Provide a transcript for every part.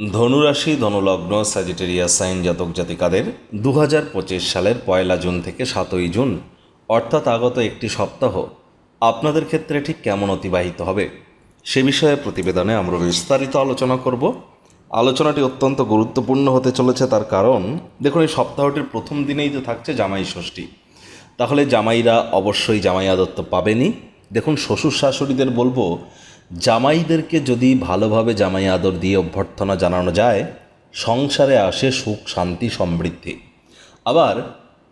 ধনুরাশি ধনুলগ্ন স্যাজিটেরিয়া সাইন জাতক জাতিকাদের দু হাজার পঁচিশ সালের পয়লা জুন থেকে সাতই জুন, অর্থাৎ আগত একটি সপ্তাহ, আপনাদের ক্ষেত্রে ঠিক কেমন অতিবাহিত হবে? সে বিষয়ে প্রতিবেদনে আমরা বিস্তারিত আলোচনা করব। আলোচনাটি অত্যন্ত গুরুত্বপূর্ণ হতে চলেছে তার কারণ, দেখুন এই সপ্তাহটির প্রথম দিনেই তো থাকছে জামাই ষষ্ঠী। তাহলে জামাইরা অবশ্যই জামাই আদত্ত পাবেনি দেখুন শ্বশুর শাশুড়িদের বলব জামাইদেরকে যদি ভালোভাবে জামাই আদর দিয়ে অভ্যর্থনা জানানো যায়, সংসারে আসে সুখ, শান্তি, সমৃদ্ধি। আবার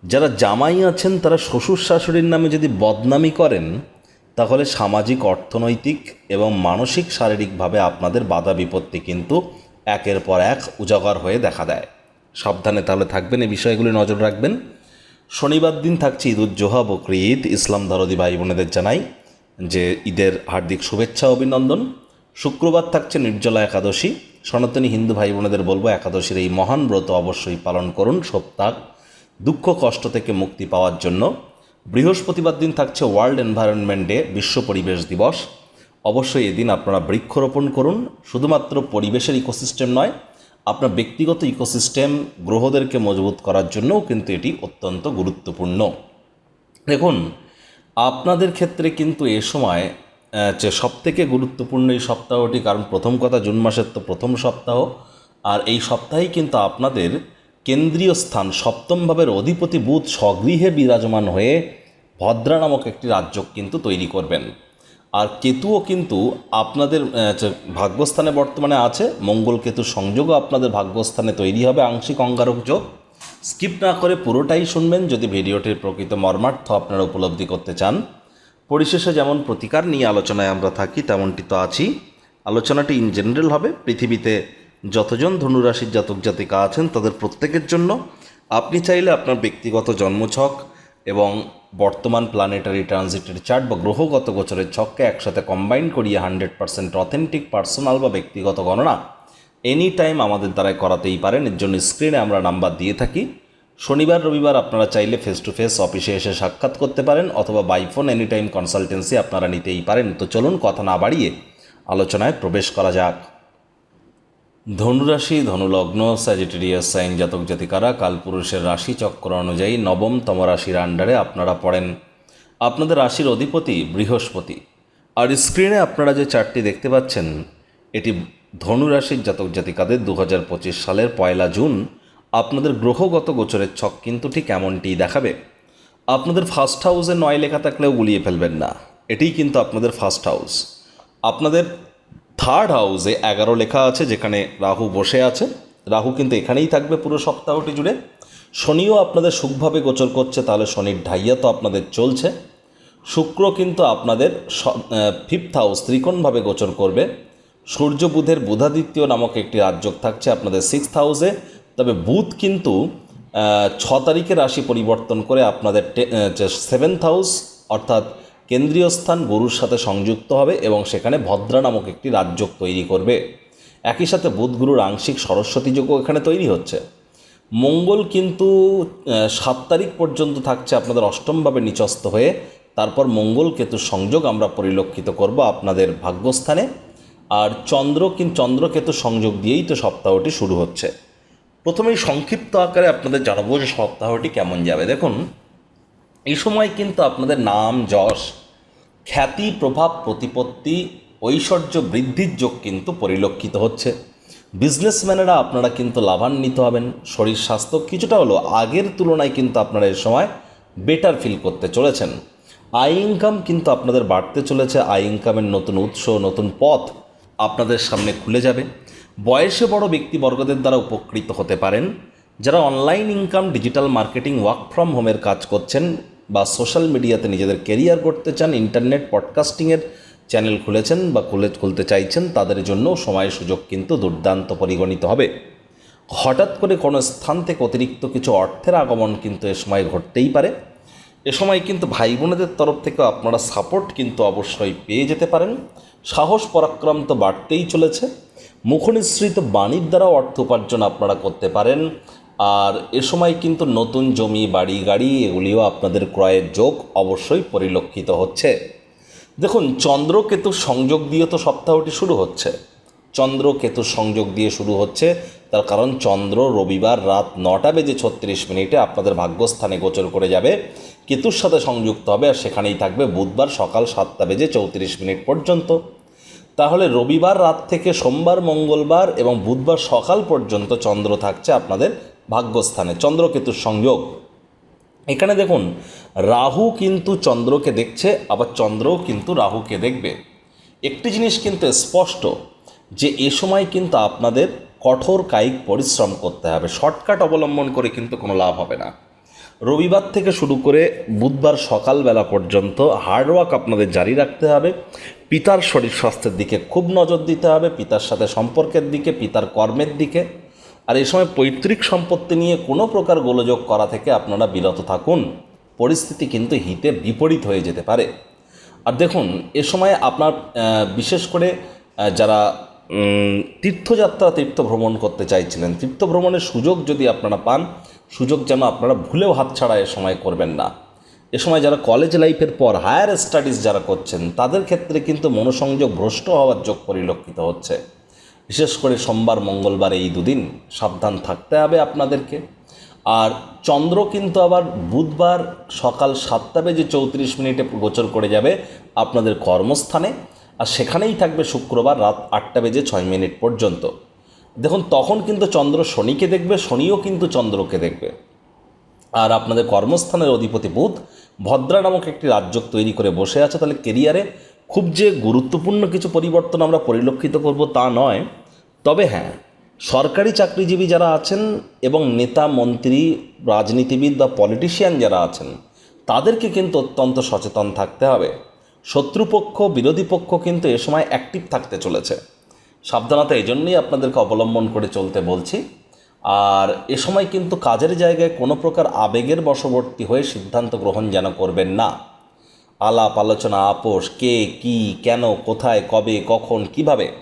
যারা জামাই আছেন, তারা শ্বশুর শাশুড়ির নামে যদি বদনামি করেন, তাহলে সামাজিক, অর্থনৈতিক এবং মানসিক, শারীরিকভাবে আপনাদের বাধা বিপত্তি কিন্তু একের পর এক উজাগর হয়ে দেখা দেয়। সাবধানে তাহলে থাকবেন, এই বিষয়গুলি নজর রাখবেন। শনিবার দিন থাকছে ঈদ উজ্জোহা বকরি ঈদ। ইসলাম দরদি ভাই বোনেদের জানাই যে ঈদের হার্দিক শুভেচ্ছা, অভিনন্দন। শুক্রবার থাকছে নির্জলা একাদশী। সনাতনী হিন্দু ভাই বোনেদের বলব, একাদশীর এই মহান ব্রত অবশ্যই পালন করুন সপ্তাহ। দুঃখ, কষ্ট থেকে মুক্তি পাওয়ার জন্য। বৃহস্পতিবার দিন থাকছে ওয়ার্ল্ড এনভায়রনমেন্ট ডে বিশ্ব পরিবেশ দিবস। অবশ্যই এদিন আপনারা বৃক্ষরোপণ করুন। শুধুমাত্র পরিবেশের ইকোসিস্টেম নয়, আপনার ব্যক্তিগত ইকোসিস্টেম গ্রহদেরকে মজবুত করার জন্যও কিন্তু এটি অত্যন্ত গুরুত্বপূর্ণ। দেখুন আপনাদের ক্ষেত্রে কিন্তু এ সময় যে সবথেকে গুরুত্বপূর্ণ এই সপ্তাহটি, কারণ প্রথম কথা জুন মাসের তো প্রথম সপ্তাহ, আর এই সপ্তাহেই কিন্তু আপনাদের কেন্দ্রীয় স্থান, সপ্তম ভাবের অধিপতি বুধ স্বগৃহে বিরাজমান হয়ে ভদ্রা নামক একটি রাজ্য কিন্তু তৈরি করবেন। আর কেতুও কিন্তু আপনাদের ভাগ্যস্থানে বর্তমানে আছে, মঙ্গল কেতু সংযোগও আপনাদের ভাগ্যস্থানে তৈরি হবে, আংশিক অঙ্গারক যোগ। স্কিপ না করে পুরোটাই শুনবেন যদি ভিডিওটির প্রকৃত মর্মার্থ আপনারা উপলব্ধি করতে চান। পরিশেষে যেমন প্রতিকার নিয়ে আলোচনায় আমরা থাকি, তেমনটি তো আছি আলোচনাটি ইন জেনারেল হবে। পৃথিবীতে যতজন ধনুরাশির জাতক জাতিকা আছেন, তাদের প্রত্যেকের জন্য। আপনি চাইলে আপনার ব্যক্তিগত জন্মছক এবং বর্তমান প্ল্যানেটারি ট্রানজিটের চার্ট বা গ্রহগত গোচরের ছককে একসাথে কম্বাইন করিয়ে হান্ড্রেড পার্সেন্ট অথেন্টিক পার্সোনাল বা ব্যক্তিগত গণনা এনি টাইম আমাদের দ্বারাই করাতেই পারেন, এর জন্য স্ক্রিনে আমরা নাম্বার দিয়ে থাকি। শনিবার, রবিবার আপনারা চাইলে ফেস টু ফেস অফিসে এসে সাক্ষাৎ করতে পারেন অথবা বাইফোন এনি টাইম কনসালটেন্সি আপনারা নিতেই পারেন। তো চলুন কথা না বাড়িয়ে আলোচনায় প্রবেশ করা যাক। ধনুরাশি, ধনুলগ্ন স্যাজিটেরিয়াস সাইন জাতক জাতিকারা, কালপুরুষের রাশি চক্র অনুযায়ী নবমতম রাশির আন্ডারে আপনারা পড়েন। আপনাদের রাশির অধিপতি বৃহস্পতি। আর স্ক্রিনে আপনারা যে চারটি দেখতে পাচ্ছেন, এটি ধনুরাশির জাতক জাতিকাদের দু হাজার পঁচিশ সালের পয়লা জুন আপনাদের গ্রহগত গোচরের ছক কিন্তু ঠিক এমনটিই দেখাবে। আপনাদের ফার্স্ট হাউসে নয় লেখা থাকলেও গুলিয়ে ফেলবেন না। এটিই কিন্তু আপনাদের ফার্স্ট হাউস। আপনাদের থার্ড হাউসে এগারো লেখা আছে যেখানে রাহু বসে আছে। রাহু কিন্তু এখানেই থাকবে পুরো সপ্তাহটি জুড়ে। শনিও আপনাদের সুখভাবে গোচর করছে, তাহলে শনির ঢাইয়া তো আপনাদের চলছে। শুক্র কিন্তু আপনাদের ফিফথ হাউস ত্রিকোণভাবে গোচর করবে। সূর্য বুধের বুধাদিত্য নামক একটি রাজ্যক থাকছে আপনাদের সিক্স হাউসে তবে বুধ কিন্তু ছ তারিখে রাশি পরিবর্তন করে আপনাদের সেভেন্থ হাউস অর্থাৎ কেন্দ্রীয় স্থান গরুর সাথে সংযুক্ত হবে এবং সেখানে ভদ্রা নামক একটি রাজ্যক তৈরি করবে। একই সাথে বুধ গুরুর আংশিক সরস্বতী যোগও এখানে তৈরি হচ্ছে। মঙ্গল কিন্তু সাত তারিখ পর্যন্ত থাকছে আপনাদের অষ্টমভাবে নিচস্থ হয়ে। তারপর মঙ্গল কেতু সংযোগ আমরা পরিলক্ষিত করব আপনাদের ভাগ্যস্থানে। আর চন্দ্র কিন্তু চন্দ্রকেতু সংযোগ দিয়েই তো সপ্তাহটি শুরু হচ্ছে। প্রথমেই সংক্ষিপ্ত আকারে আপনাদের জানাব যে সপ্তাহটি কেমন যাবে। দেখুন, এই সময় কিন্তু আপনাদের নাম, যশ, খ্যাতি, প্রভাব, প্রতিপত্তি, ঐশ্বর্য বৃদ্ধির যোগ কিন্তু পরিলক্ষিত হচ্ছে। বিজনেসম্যানেরা আপনারা কিন্তু লাভান্বিত হবেন। শরীর স্বাস্থ্য কিছুটা হলো আগের তুলনায় কিন্তু আপনারা এ সময় বেটার ফিল করতে চলেছেন। আয় ইনকাম কিন্তু আপনাদের বাড়তে চলেছে। আয় ইনকামের নতুন উৎস, নতুন পথ আপনাদের সামনে খুলে যাবে। বয়সে বড় ব্যক্তিবর্গদের দ্বারা উপকৃত হতে পারেন। যারা online income digital marketing work from হোমের কাজ করছেন বা সোশ্যাল মিডিয়াতে নিজেদের কেরিয়ার করতে চান ইন্টারনেট পডকাস্টিংয়ের চ্যানেল খুলেছেন বা খুলে খুলতে চাইছেন, তাদের জন্য সময় সুযোগ কিন্তু দুর্দান্ত পরিগণিত হবে। হঠাৎ করে কোনো স্থান থেকে অতিরিক্ত কিছু অর্থের আগমন কিন্তু এ সময় ঘটতেই পারে। এ সময় কিন্তু ভাই বোনেদের তরফ থেকে আপনারা সাপোর্ট কিন্তু অবশ্যই পেয়ে যেতে পারেন। সাহস পরাক্রম তো বাড়তেই চলেছে। মুখনিসৃত বাণীর দ্বারা অর্থ উপার্জন আপনারা করতে পারেন। আর এ সময় কিন্তু নতুন জমি, বাড়ি, গাড়ি, এগুলিও আপনাদের ক্রয়ের যোগ অবশ্যই পরিলক্ষিত হচ্ছে। দেখুন, চন্দ্রকেতু সংযোগ দিয়ে তো সপ্তাহটি শুরু হচ্ছে। চন্দ্র কেতু সংযোগ দিয়ে শুরু হচ্ছে। তার কারণ, চন্দ্র রবিবার রাত নটা বেজে ছত্রিশ মিনিটে আপনাদের ভাগ্যস্থানে গোচর করে যাবে। কেতুর সাথে সংযুক্ত হবে আর সেখানেই থাকবে বুধবার সকাল সাতটা বেজে চৌত্রিশ মিনিট পর্যন্ত। তাহলে রবিবার রাত থেকে সোমবার, মঙ্গলবার এবং বুধবার সকাল পর্যন্ত চন্দ্র থাকছে আপনাদের ভাগ্যস্থানে। চন্দ্রকেতুর সংযোগ। এখানে দেখুন, রাহু কিন্তু চন্দ্রকে দেখছে, আবার চন্দ্রও কিন্তু রাহুকে দেখবে। একটি জিনিস কিন্তু স্পষ্ট, যে এ সময় কিন্তু আপনাদের কঠোর কায়িক পরিশ্রম করতে হবে। শর্টকাট অবলম্বন করে কিন্তু কোনো লাভ হবে না। রবিবার থেকে শুরু করে বুধবার সকালবেলা পর্যন্ত হার্ডওয়ার্ক আপনাদের জারি রাখতে হবে। পিতার শরীর স্বাস্থ্যের দিকে খুব নজর দিতে হবে, পিতার সাথে সম্পর্কের দিকে, পিতার কর্মের দিকে। আর এই সময় পৈতৃক সম্পত্তি নিয়ে কোনো প্রকার গোলযোগ করা থেকে আপনারা বিরত থাকুন। পরিস্থিতি কিন্তু হিতে বিপরীত হয়ে যেতে পারে। আর দেখুন, এ সময় আপনার বিশেষ করে যারা তীর্থযাত্রা তীর্থ ভ্রমণ করতে চাইছিলেন, তীর্থ ভ্রমণের সুযোগ যদি আপনারা পান, সুযোগ যেন আপনারা ভুলেও হাতছাড়া এ সময় করবেন না। এ সময় যারা কলেজ লাইফের পর হায়ার স্টাডিজ যারা করছেন, তাদের ক্ষেত্রে কিন্তু মনোসংযোগ ভ্রষ্ট হওয়ার যোগ পরিলক্ষিত হচ্ছে। বিশেষ করে সোমবার, মঙ্গলবার এই দুদিন সাবধান থাকতে হবে আপনাদেরকে। আর চন্দ্র কিন্তু আবার বুধবার সকাল সাতটা বেজে চৌত্রিশ মিনিটে গোচর করে যাবে আপনাদের কর্মস্থানে। আর সেখানেই থাকবে শুক্রবার রাত আটটা বেজে ছয় মিনিট পর্যন্ত। দেখুন, তখন কিন্তু চন্দ্র শনিকে দেখবে, শনিও কিন্তু চন্দ্রকে দেখবে। আর আপনাদের কর্মস্থানের অধিপতি বুধ ভদ্রা নামক একটি রাজ্য তৈরি করে বসে আছে, তাহলে কেরিয়ারে খুব যে গুরুত্বপূর্ণ কিছু পরিবর্তন আমরা পরিলক্ষিত করব তা নয়। তবে হ্যাঁ সরকারি চাকরিজীবী যারা আছেন এবং নেতা, মন্ত্রী, রাজনীতিবিদ বা পলিটিশিয়ান যারা আছেন, তাদেরকে কিন্তু অত্যন্ত সচেতন থাকতে হবে। শত্রুপক্ষ, বিরোধী পক্ষ কিন্তু এ সময় অ্যাক্টিভ থাকতে চলেছে। সাবধানতা এই জন্যই আপনাদেরকে অবলম্বন করে চলতে বলছি। আর এ সময় কিন্তু কাজের জায়গায় কোনো প্রকার আবেগের বশবর্তী হয়ে সিদ্ধান্ত গ্রহণ যেন করবেন না। আলাপ, আলোচনা, আপোষ, কে, কি, কেন, কোথায়, কবে, কখন, কীভাবে,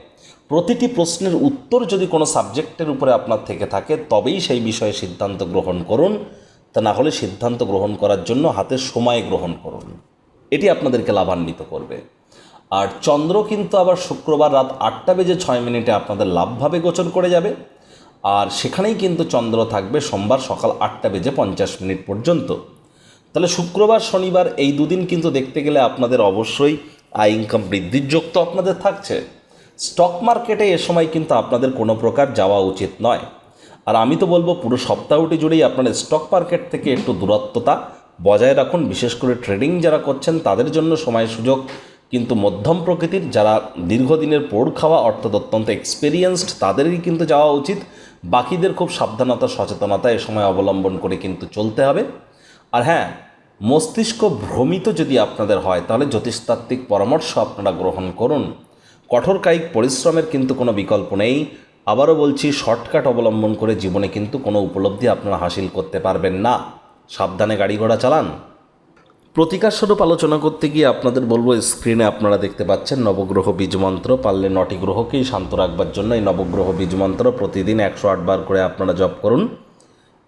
প্রতিটি প্রশ্নের উত্তর যদি কোনো সাবজেক্টের উপরে আপনার থেকে থাকে, তবেই সেই বিষয়ে সিদ্ধান্ত গ্রহণ করুন। তা না হলে সিদ্ধান্ত গ্রহণ করার জন্য হাতে সময় গ্রহণ করুন। এটি আপনাদেরকে লাভান্বিত করবে। আর চন্দ্র কিন্তু আবার শুক্রবার রাত আটটা বেজে ছয় মিনিটে আপনাদের লাভভাবে গোচর করে যাবে। আর সেখানেই কিন্তু চন্দ্র থাকবে সোমবার সকাল আটটা বেজে পঞ্চাশ মিনিট পর্যন্ত। তাহলে শুক্রবার, শনিবার এই দুদিন কিন্তু দেখতে গেলে আপনাদের অবশ্যই আয় ইনকাম বৃদ্ধির যোগ তো আপনাদের থাকছে। স্টক মার্কেটে এ সময় কিন্তু আপনাদের কোনো প্রকার যাওয়া উচিত নয়। আর আমি তো বলব পুরো সপ্তাহটি জুড়েই আপনাদের স্টক মার্কেট থেকে একটু দূরত্বতা বজায় রাখুন। বিশেষ করে ট্রেডিং যারা করছেন তাদের জন্য সময় সুযোগ। কিন্তু মধ্যম প্রকৃতির যারা দীর্ঘদিনের পোড় খাওয়া অর্থাৎ অত্যন্ত এক্সপিরিয়েন্সড তাদেরই কিন্তু যাওয়া উচিত। বাকিদের খুব সাবধানতা, সচেতনতা এ সময় অবলম্বন করে কিন্তু চলতে হবে। আর হ্যাঁ মস্তিষ্ক ভ্রমিত যদি আপনাদের হয়, তাহলে জ্যোতিষতাত্ত্বিক পরামর্শ আপনারা গ্রহণ করুন। কঠোর কায়িক পরিশ্রমের কিন্তু কোনো বিকল্প নেই। আবারও বলছি, শর্টকাট অবলম্বন করে জীবনে কিন্তু কোনো উপলব্ধি আপনারা হাসিল করতে পারবেন না। সাবধানে গাড়ি ঘোড়া চালান। প্রতিকার স্বরূপ আলোচনা করতে গিয়ে আপনাদের বলব স্ক্রিনে আপনারা দেখতে পাচ্ছেন নবগ্রহ বীজ মন্ত্র। পারলে নটি গ্রহকেই শান্ত রাখবার জন্য এই নবগ্রহ বীজ মন্ত্র প্রতিদিন একশো আটবার করে আপনারা জপ করুন।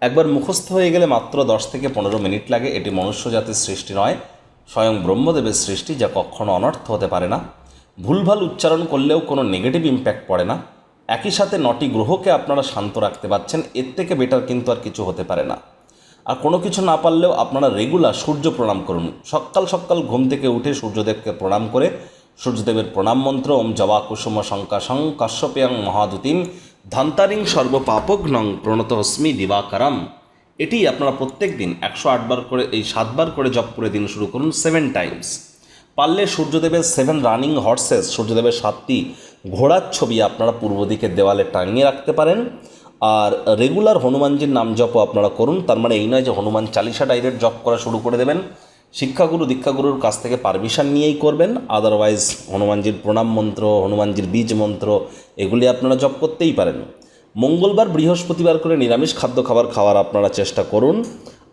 একবার মুখস্থ হয়ে গেলে মাত্র দশ থেকে পনেরো মিনিট লাগে। এটি মনুষ্য জাতির সৃষ্টি নয়, স্বয়ং ব্রহ্মদেবের সৃষ্টি যা কখনো অনর্থ হতে পারে না। ভুলভাল উচ্চারণ করলেও কোনো নেগেটিভ ইম্প্যাক্ট পড়ে না। একই সাথে নটি গ্রহকে আপনারা শান্ত রাখতে পারছেন এর থেকে বেটার কিন্তু আর কিছু হতে পারে না। আর কোনো কিছু না পারলেও আপনারা রেগুলার সূর্য প্রণাম করুন। সকাল সকাল ঘুম থেকে উঠে সূর্যদেবকে প্রণাম করে সূর্যদেবের প্রণাম মন্ত্র ওম জবা কুসুম শঙ্কাশং কাশ্যপেয়ং মহাদুতিম ধান্তারিং সর্বপাপগ্নং প্রণত হস্মি দিবাকারাম। এটি আপনারা প্রত্যেক দিন একশো আটবার করে এই সাতবার করে জপ করে দিন শুরু করুন সেভেন টাইমস পারলে সূর্যদেবের সেভেন রানিং হর্সেস সূর্যদেবের সাতটি ঘোড়ার ছবি আপনারা পূর্ব দিকের দেওয়ালে টাঙিয়ে রাখতে পারেন। আর রেগুলার হনুমানজির নাম জপও আপনারা করুন। তার মানে এই নয় যে হনুমান চালিশা ডাইরেক্ট জপ করা শুরু করে দেবেন। শিক্ষাগুরু, দীক্ষাগুরুর কাছ থেকে পারমিশন নিয়েই করবেন। আদারওয়াইজ হনুমানজির প্রণাম মন্ত্র, হনুমানজির বীজ মন্ত্র, এগুলি আপনারা জপ করতেই পারেন। মঙ্গলবার, বৃহস্পতিবার করে নিরামিষ খাদ্য খাবার খাওয়ার আপনারা চেষ্টা করুন।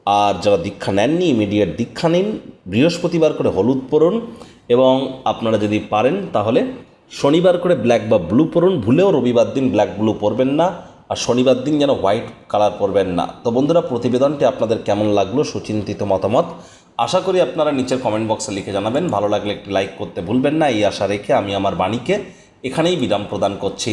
আর যারা দীক্ষা নেননি ইমিডিয়েট দীক্ষা নিন। বৃহস্পতিবার করে হলুদ পরুন। এবং আপনারা যদি পারেন তাহলে শনিবার করে ব্ল্যাক বা ব্লু পরুন। ভুলেও রবিবার দিন ব্ল্যাক ব্লু পরবেন না। আর শনিবার দিন যেন হোয়াইট কালার পরবেন না। তো বন্ধুরা, প্রতিবেদনটি আপনাদের কেমন লাগল সুচিন্তিত মতামত আশা করি আপনারা নিচের কমেন্ট বক্সে লিখে জানাবেন। ভালো লাগলে একটি লাইক করতে ভুলবেন না। এই আশা রেখে আমি আমার বাণীকে এখানেই বিরাম প্রদান করছি।